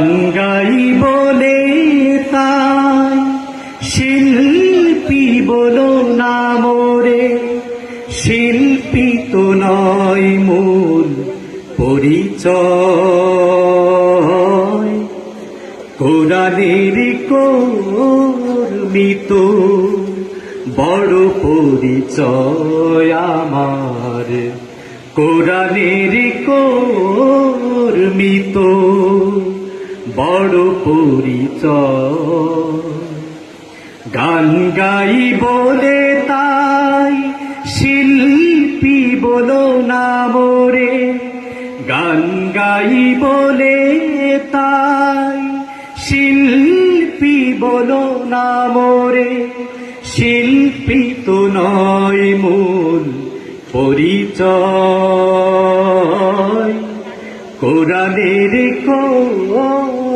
গান গাই বলে তাই শিল্পী বলো শিল্পী তো নয় মূল পরিচয়। কোরআনের কর্মিত বড় পরিচয় আমার। কোরআনের কর্মিত বড় পরিচয়। গান গাই বলে তাই, শিল্পী বলো না মোরে। গান গাই বলে তাই, শিল্পী বলো না মোরে। শিল্পী তো নয় মূল পরিচয়। কোরআনের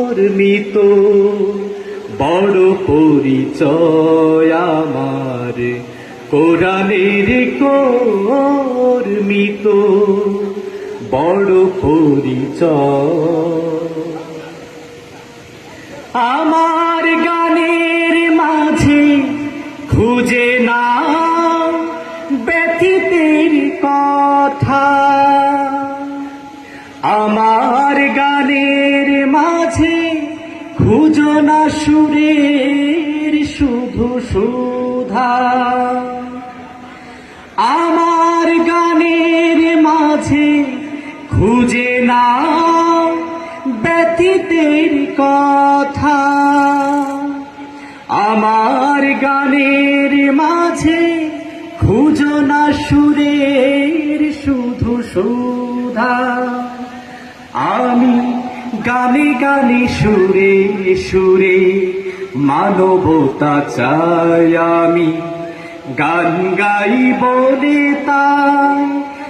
কর্মিত বড় পরিচয় আমার। কোরআনের কর্মিত বড় পরিচয়। আমার গানের মাঝে খুঁজে না ব্যথিতের কথা। আমার মাঝে খুঁজো না সুরের শুধু সুধা। আমার গানের মাঝে খুঁজে না ব্যথিতের কথা। আমার গানের মাঝে খুঁজো না সুরের শুধু সুধা। গানে গানে সুরে সুরে মানবতা চাই আমি। গান গাই বলে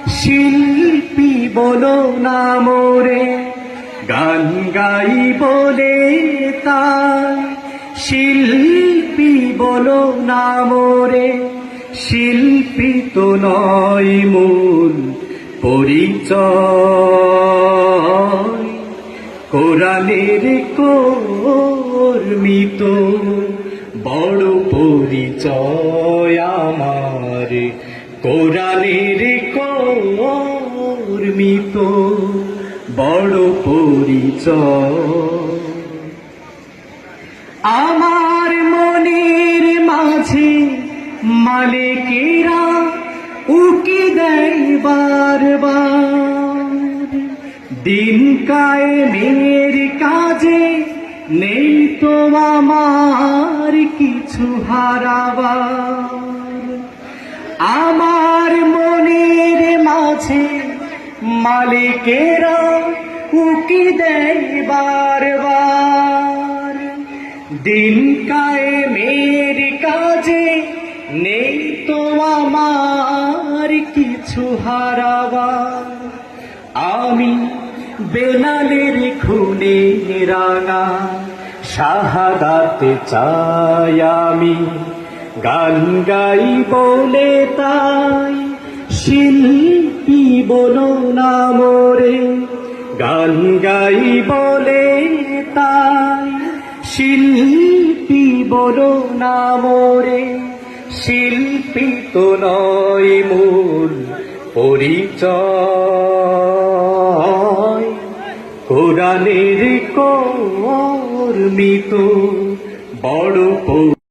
শিল্পী বলো না মোরে। গান গাই বলে শিল্পী বলো না মোরে। শিল্পী তো নয় মূল পরিচয়। কোরআনের কর্মিত, বড় পরিচয় আমার। কোরআনের কর্মিত, বড় পরিচয়। আমার মনের মাঝে মালিকেরা উকি দেয় বারবার। দিন কায়েমের কাজে নেই তো আমার কিছু হারাবার। আমার মনের মাঝে মালিকেরা উকি দেয় বারবার। দিন কায়েমের কাজে নেই তো আমার কিছু হারাবার। আমি বেলালের খুনে রাঙা শাহাদাতে চাই আমি। গান গাই বলে তাই শিল্পী বলো না মোরে। গান গাই বলে তাই শিল্পী বলো না মোরে। শিল্পী তো নয় মূল পরিচয়। কোরআনের কর্মিত বড়